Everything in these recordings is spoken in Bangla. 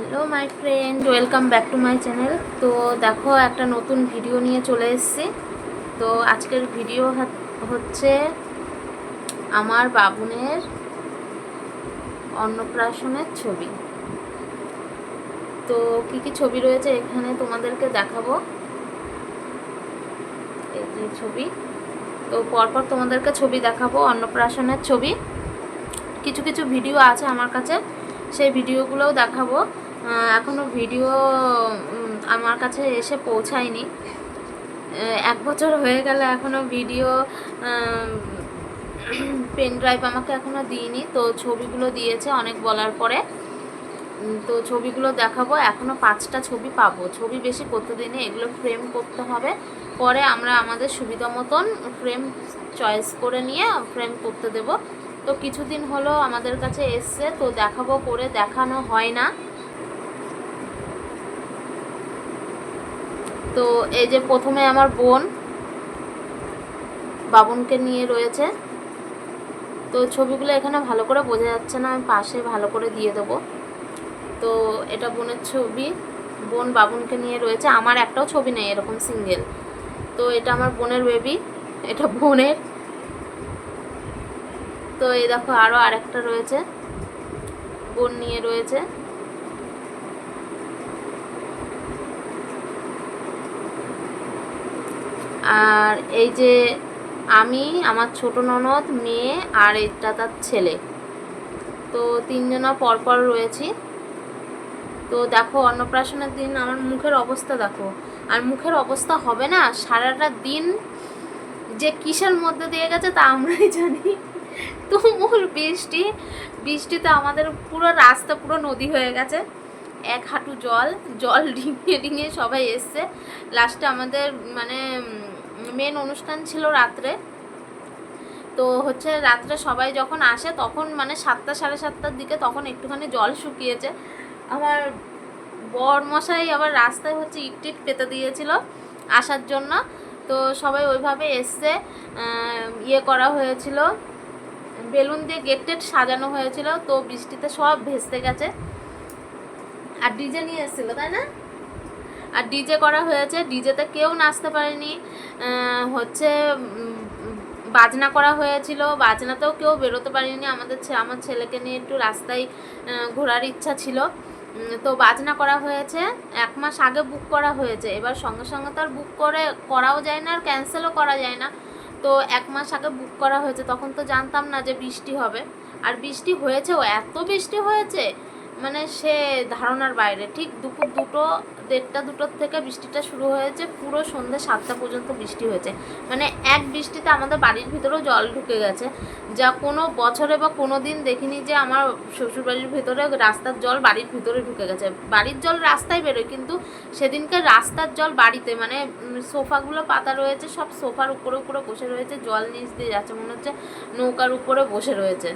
Hello my friend welcome back to my channel তো দেখো, একটা নতুন ভিডিও নিয়ে চলে এসেছি। তো আজকের ভিডিও হচ্ছে আমার বাবুনের অন্নপ্রাশনের ছবি। তো কি কি ছবি রয়েছে এখানে তোমাদেরকে দেখাবো। এই যে ছবি। তো পরপর তোমাদেরকে ছবি দেখাবো, অন্নপ্রাশনের ছবি। কিছু কিছু ভিডিও আছে আমার কাছে, সেই ভিডিওগুলোও দেখাবো। আহ, এখনও ভিডিও আমার কাছে এসে পৌঁছায়নি। এক বছর হয়ে গেলে এখনও ভিডিও পেন ড্রাইভ আমাকে এখনও দিইনি। তো ছবিগুলো দিয়েছে অনেক বলার পরে। তো ছবিগুলো দেখাবো। এখনও পাঁচটা ছবি পাবো। ছবি বেশি করতে দিইনি এগুলো ফ্রেম করতে হবে। পরে আমরা আমাদের সুবিধা মতন ফ্রেম চয়েস করে নিয়ে ফ্রেম করতে দেব। তো কিছুদিন হলো আমাদের কাছে এসছে। তো দেখাবো করে। দেখানো হয় না। তো এই যে প্রথমে আমার বোন বাবনকে নিয়ে রয়েছে। তো ছবিগুলো এখানে ভালো করে বোঝা যাচ্ছে না, আমি পাশে ভালো করে দিয়ে দেবো। তো এটা বোনের ছবি, বোন বাবুনকে নিয়ে রয়েছে। আমার একটাও ছবি নেই, এরকম সিঙ্গেল। তো এটা আমার বোনের বেবি এটা বোনের। তো এই দেখো আরও আরেকটা রয়েছে, বোন নিয়ে রয়েছে। আর এই যে আমি, আমার ছোট ননদ, মেয়ে আর এটা তার ছেলে। তো তিনজনা পরপর রয়েছি। তো দেখো, অন্নপ্রাশনের দিন আমার মুখের অবস্থা দেখো। আর মুখের অবস্থা হবে না, সারাটা দিন যে কিসের মধ্যে দিয়ে গেছে তা আমরাই জানি। তুমুল বৃষ্টি, বৃষ্টিতে আমাদের পুরো রাস্তা, পুরো নদী হয়ে গেছে। এক হাঁটু জল জল ডিঙিয়ে ডিঙিয়ে সবাই এসছে। লাস্টে আমাদের মানে মেন অনুষ্ঠান ছিল রাত্রে। তো হচ্ছে রাত্রে সবাই যখন আসে, তখন মানে সাতটা সাড়ে সাতটার দিকে তখন একটুখানি জল শুকিয়েছে। আমার বর মশাই আবার রাস্তায় হচ্ছে ইট টিট পেতে দিয়েছিল আসার জন্য। তো সবাই ওইভাবে এসছে ইয়ে করা হয়েছিল। বেলুন দিয়ে গেট টেট সাজানো হয়েছিল। তো বৃষ্টিতে সব ভেস্তে গেছে। আর ডিজে নিয়ে এসেছিল, তাই না? আর ডিজে করা হয়েছে। ডিজেতে কেউ নাচতে পারেনি। হচ্ছে বাজনা করা হয়েছিল। বাজনাতেও কেউ বেরোতে পারেনি। আমাদের আমার ছেলেকে নিয়ে একটু রাস্তায় ঘোরার ইচ্ছা ছিল। তো বাজনা করা হয়েছে। এক মাস আগে বুক করা হয়েছে। এবার সঙ্গে সঙ্গে তো আর বুক করে, করাও যায় না, আর ক্যান্সেলও করা যায় না। তো এক মাস আগে বুক করা হয়েছে। তখন তো জানতাম না যে বৃষ্টি হবে। আর বৃষ্টি হয়েছেও, এত বৃষ্টি হয়েছে। মানে সে ধারণার বাইরে। ঠিক দুপুর দুটো দেড়টা দুটোর থেকে বৃষ্টিটা শুরু হয়েছে, পুরো সন্ধ্যে সাতটা পর্যন্ত বৃষ্টি হয়েছে। মানে এক বৃষ্টিতে আমাদের বাড়ির ভিতরেও জল ঢুকে গেছে। যা কোনো বছরে বা কোনো দিন দেখিনি যে আমার শ্বশুরবাড়ির ভিতরে রাস্তার জল বাড়ির ভিতরে ঢুকে গেছে। বাড়ির জল রাস্তায় বেরোয়, কিন্তু সেদিনকে রাস্তার জল বাড়িতে মানে সোফাগুলো পাতা রয়েছে, সব সোফার উপরে উপরে বসে রয়েছে, জল নিচ দিয়ে যাচ্ছে, মনে হচ্ছে নৌকার উপরে বসে রয়েছে।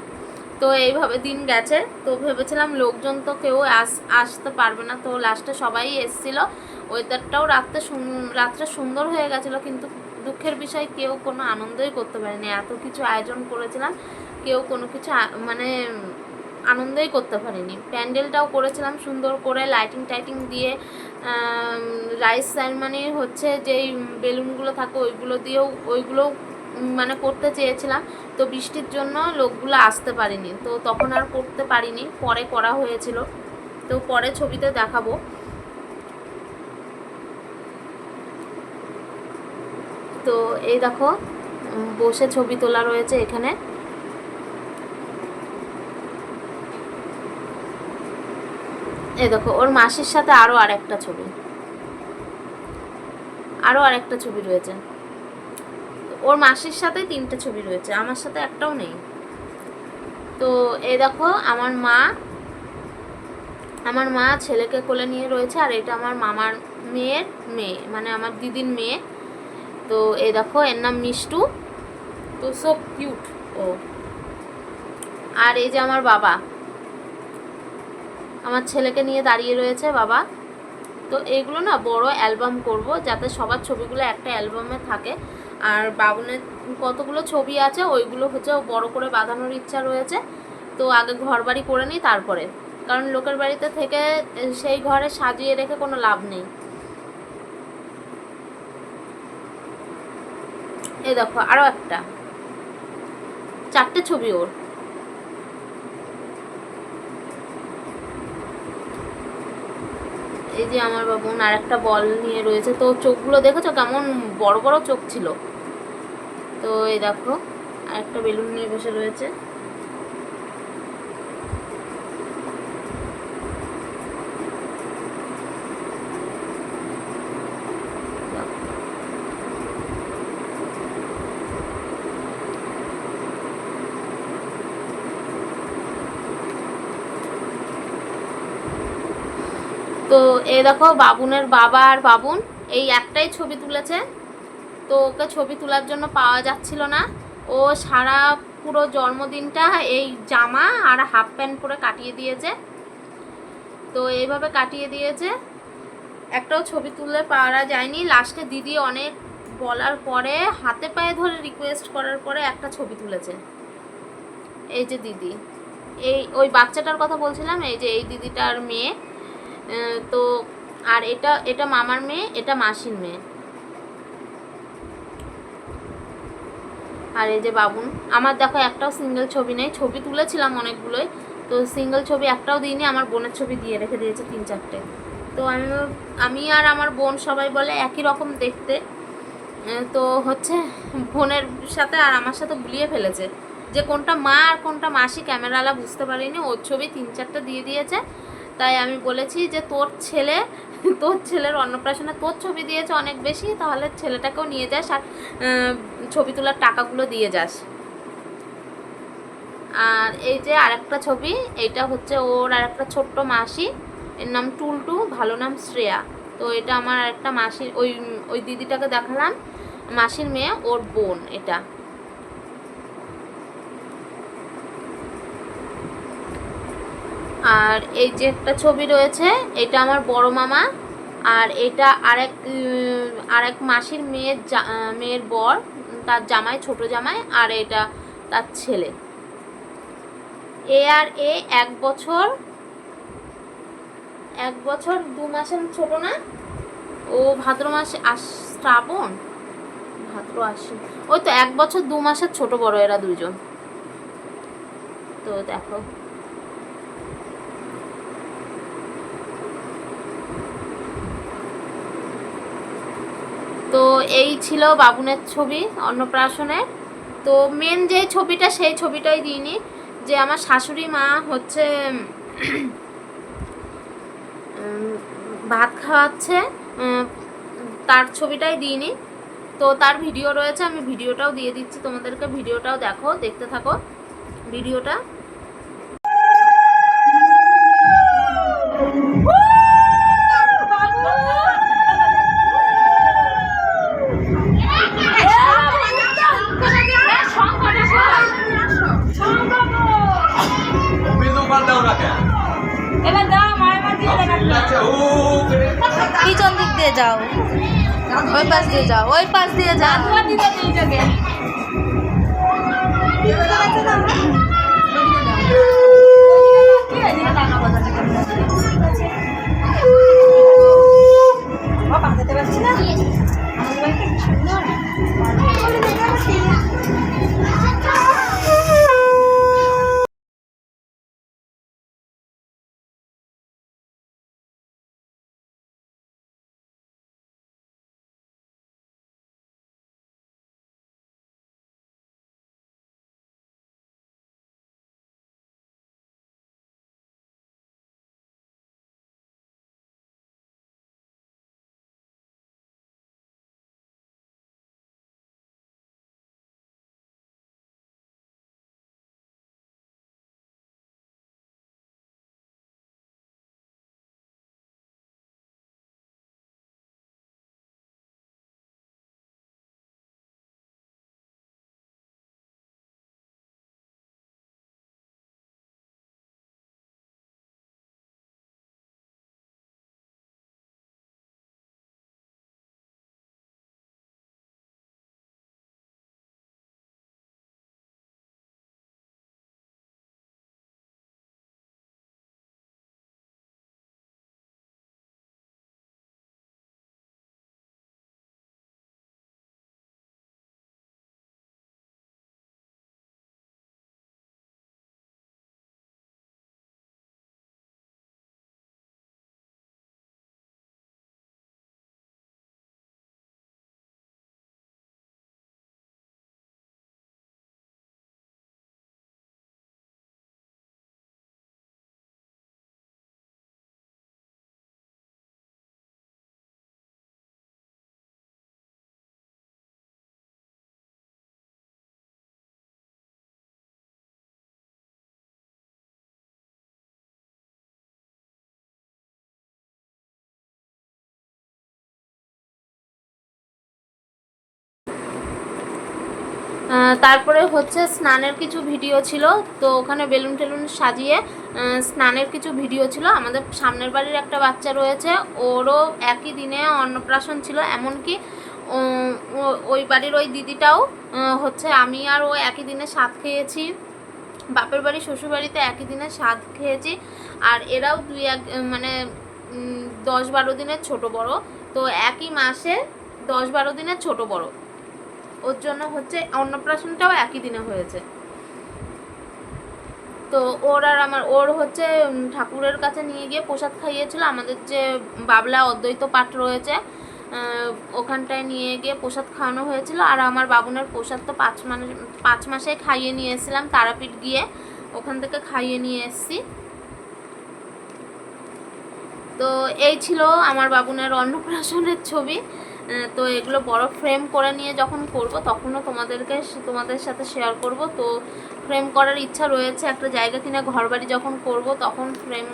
তো এইভাবে দিন গেছে। তো ভেবেছিলাম লোকজন তো কেউ আস, আসতে পারবে না। তো লাস্টে সবাই এসছিল। ওয়েদারটাও রাত্রে রাত্রে সুন্দর হয়ে গেছিল, কিন্তু দুঃখের বিষয় কেউ কোনো আনন্দই করতে পারেনি। এত কিছু আয়োজন করেছিলাম, কেউ কোনো কিছু মানে আনন্দই করতে পারিনি। প্যান্ডেলটাও করেছিলাম সুন্দর করে লাইটিং টাইটিং দিয়ে রাইস সেরেমানি হচ্ছে, যেই বেলুনগুলো থাকে, ওইগুলো দিয়েও, ওইগুলোও মানে করতে চেয়েছিলাম। তো বৃষ্টির জন্য লোকগুলো আসতে পারিনি। তো তখন আর করতে পারিনি। পরে করা হয়েছিল। তো পরে ছবিতে দেখাবো। তো এই দেখো বসে ছবি তোলা রয়েছে এখানে। এই দেখো, ওর মাসির সাথে আরও আরেকটা ছবি। আরও আরেকটা ছবি রয়েছে। ওর মাসির সাথে তিনটে ছবি রয়েছে, আমার সাথে একটাও নেই। তো এই দেখো, আমার মা আমার মা ছেলেকে কোলে নিয়ে রয়েছে, আর এটা আমার মামার মেয়ের মেয়ে মানে আমার দিদির মেয়ে। তো এই দেখো, এর নাম মিষ্টু। তো সো কিউট ও। আর এই যে আমার বাবা, আমার ছেলেকে নিয়ে দাঁড়িয়ে রয়েছে বাবা। তো এগুলো না বড় অ্যালবাম করব, যাতে সবার ছবিগুলো একটা অ্যালবামে থাকে। আর বাবনের কতগুলো ছবি আছে, ওইগুলো হচ্ছে বড় করে বাঁধানোর ইচ্ছা রয়েছে। তো আগে ঘর বাড়ি করে নিই তারপরে। কারণ লোকের বাড়িতে থেকে সেই ঘরে সাজিয়ে রেখে কোনো লাভ নেই। এই দেখো আরও একটা। চারটে ছবি ওর। এই যে আমার বাবুন আর একটা বল নিয়ে রয়েছে। তো চোখগুলো দেখেছ? কেমন বড় বড় চোখ ছিল। তো এই দেখো আর একটা বেলুন নিয়ে বসে রয়েছে। তো এই দেখো, বাবুনের বাবা আর বাবুন, এই একটাই ছবি তুলেছে। তো ওকে ছবি তোলার জন্য পাওয়া যাচ্ছিল না। ও সারা পুরো জন্মদিনটা এই জামা আর হাফ প্যান্ট পরে কাটিয়ে দিয়েছে। তো এইভাবে কাটিয়ে দিয়েছে। একটাও ছবি তুলে পারা যায়নি। লাস্টে দিদি অনেক বলার পরে, হাতে পায়ে ধরে রিকোয়েস্ট করার পরে একটা ছবি তুলেছে। এই যে দিদি। এই, ওই বাচ্চাটার কথা বলছিলাম, এই যে এই দিদিটার মেয়ে। তো, আর এটা এটা মামার মেয়ে, এটা মাসির মেয়ে। আর এই যে বাবুন, আমার দেখো একটাও সিঙ্গেল ছবি নেই, ছবি তুলেছিলাম অনেকগুলোই, তো সিঙ্গেল ছবি একটাও দিইনি, আমার বোনের ছবি দিয়ে রেখে দিয়েছে তিন চারটে। তো আমি আমি আর আমার বোন সবাই বলে একই রকম দেখতে তো হচ্ছে বোনের সাথে আর আমার সাথে গুলিয়ে ফেলেছে যে কোনটা মা আর কোনটা মাসি ক্যামেরাওয়ালা বুঝতে পারিনি, ওর ছবি তিন চারটে দিয়ে দিয়েছে। তাই আমি বলেছি যে তোর ছেলে তোর ছেলের অন্নপ্রাশনে তোর ছবি দিয়েছে অনেক বেশি, তাহলে ছেলেটাকেও নিয়ে যাস আর ছবি তোলার টাকাগুলো দিয়ে যাস। আর এই যে আরেকটা ছবি এটা হচ্ছে ওর আরেকটা ছোট্ট মাসি, এর নাম টুলটু, ভালো নাম শ্রেয়া। তো এটা আমার একটা মাসির, ওই ওই দিদিটাকে দেখালাম, মাসির মেয়ে, ওর বোন এটা। আর এই যে একটা ছবি রয়েছে, এটা আমার বড় মামা। আর এটা আরেক আরেক মাসির মেয়ের মেয়ের বর, তার জামাই, ছোট জামাই, আর এটা তার ছেলে। এ আর এ এক বছর এক বছর দু মাসের ছোট না? ও ভাদ্র মাসে আস, শ্রাবণ? ভাদ্র আশ্বিন। ওই তো এক বছর দু মাসের ছোট বড় এরা দুজন তো দেখো। তো এই ছিল বাবুনের ছবি অন্নপ্রাশনের তো মেন যে ছবিটা, সেই ছবিটাই দিইনি। যে আমার শাশুড়ি মা হচ্ছে ভাত খাওয়াচ্ছে তার ছবিটাই দিইনি। তো তার ভিডিও রয়েছে, আমি ভিডিওটাও দিয়ে দিচ্ছি। তোমাদেরকে ভিডিওটাও দেখো, দেখতে থাকো। ভিডিওটা পিছন দিক দিয়ে যাও ওই পাশ দিয়ে যাও ওই তারপরে হচ্ছে স্নানের কিছু ভিডিও ছিল, তো ওখানে বেলুন টেলুন সাজিয়ে স্নানের কিছু ভিডিও ছিল। আমাদের সামনের বাড়ির একটা বাচ্চা রয়েছে, ওরও একই দিনে অন্নপ্রাশন ছিল, এমনকি ওই বাড়ির ওই দিদিটাও হচ্ছে আমি আর ও একই দিনে স্বাদ খেয়েছি। বাপের বাড়ি, শ্বশুর বাড়িতে একই দিনে স্বাদ খেয়েছি, আর এরাও দুই এক মানে দশ বারো দিনের ছোট বড়। তো একই মাসে দশ বারো দিনের ছোট বড়। ওর জন্য হচ্ছে অন্নপ্রাশনটাও একই দিনে হয়েছে। তো ওর আর আমার, ওর হচ্ছে ঠাকুরের কাছে নিয়ে গিয়ে প্রসাদ খাইয়েছিল। আমাদের যে বাবলা অদ্বৈত পাঠ রয়েছে ওখানটায় নিয়ে গিয়ে প্রসাদ খাওয়ানো হয়েছিল। আর আমার বাবুনের প্রসাদ তো পাঁচ মানে পাঁচ মাসে খাইয়ে নিয়ে এসেছিলাম, তারাপীঠ গিয়ে ওখান থেকে খাইয়ে নিয়ে এসেছি। তো এই ছিল আমার বাবুনের অন্নপ্রাশনের ছবি। তো এগুলো বড় ফ্রেম করে নিয়ে যখন করব, তখনও তোমাদেরকে তোমাদের সাথে শেয়ার করব। তো ফ্রেম করার ইচ্ছা রয়েছে একটা জায়গা কিনে ঘর বাড়ি যখন করব, তখন ফ্রেম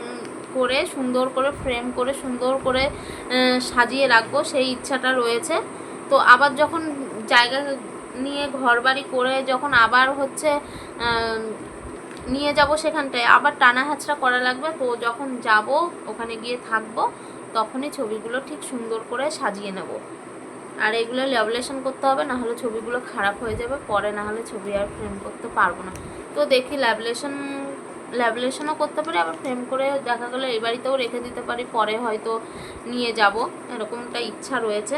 করে, সুন্দর করে ফ্রেম করে, সুন্দর করে সাজিয়ে রাখব, সেই ইচ্ছাটা রয়েছে। তো আবার যখন জায়গা নিয়ে ঘর বাড়ি করে যখন আবার হচ্ছে নিয়ে যাব সেখানটায়, আবার টানা হাঁচড়া করা লাগবে। তো যখন যাব, ওখানে গিয়ে থাকব, তখনই ছবিগুলো ঠিক সুন্দর করে সাজিয়ে নেব। আর এগুলো ল্যাবলেশন করতে হবে, না হলে ছবিগুলো খারাপ হয়ে যাবে, পরে না হলে ছবি আর ফ্রেম করতে পারব না। তো দেখি ল্যাবলেশন ল্যাবলেশনও করতে পারি, আবার ফ্রেম করে দেখা গেলো এই বাড়িতেও রেখে দিতে পারি, পরে হয়তো নিয়ে যাব, এরকমটা ইচ্ছা রয়েছে।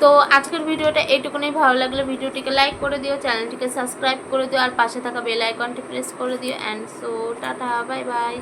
তো আজকের ভিডিওটা এইটুকুনি ভালো লাগলে ভিডিওটিকে লাইক করে দিও, চ্যানেলটিকে সাবস্ক্রাইব করে দিও, আর পাশে থাকা বেল আইকনটি প্রেস করে দিও and so tata bye bye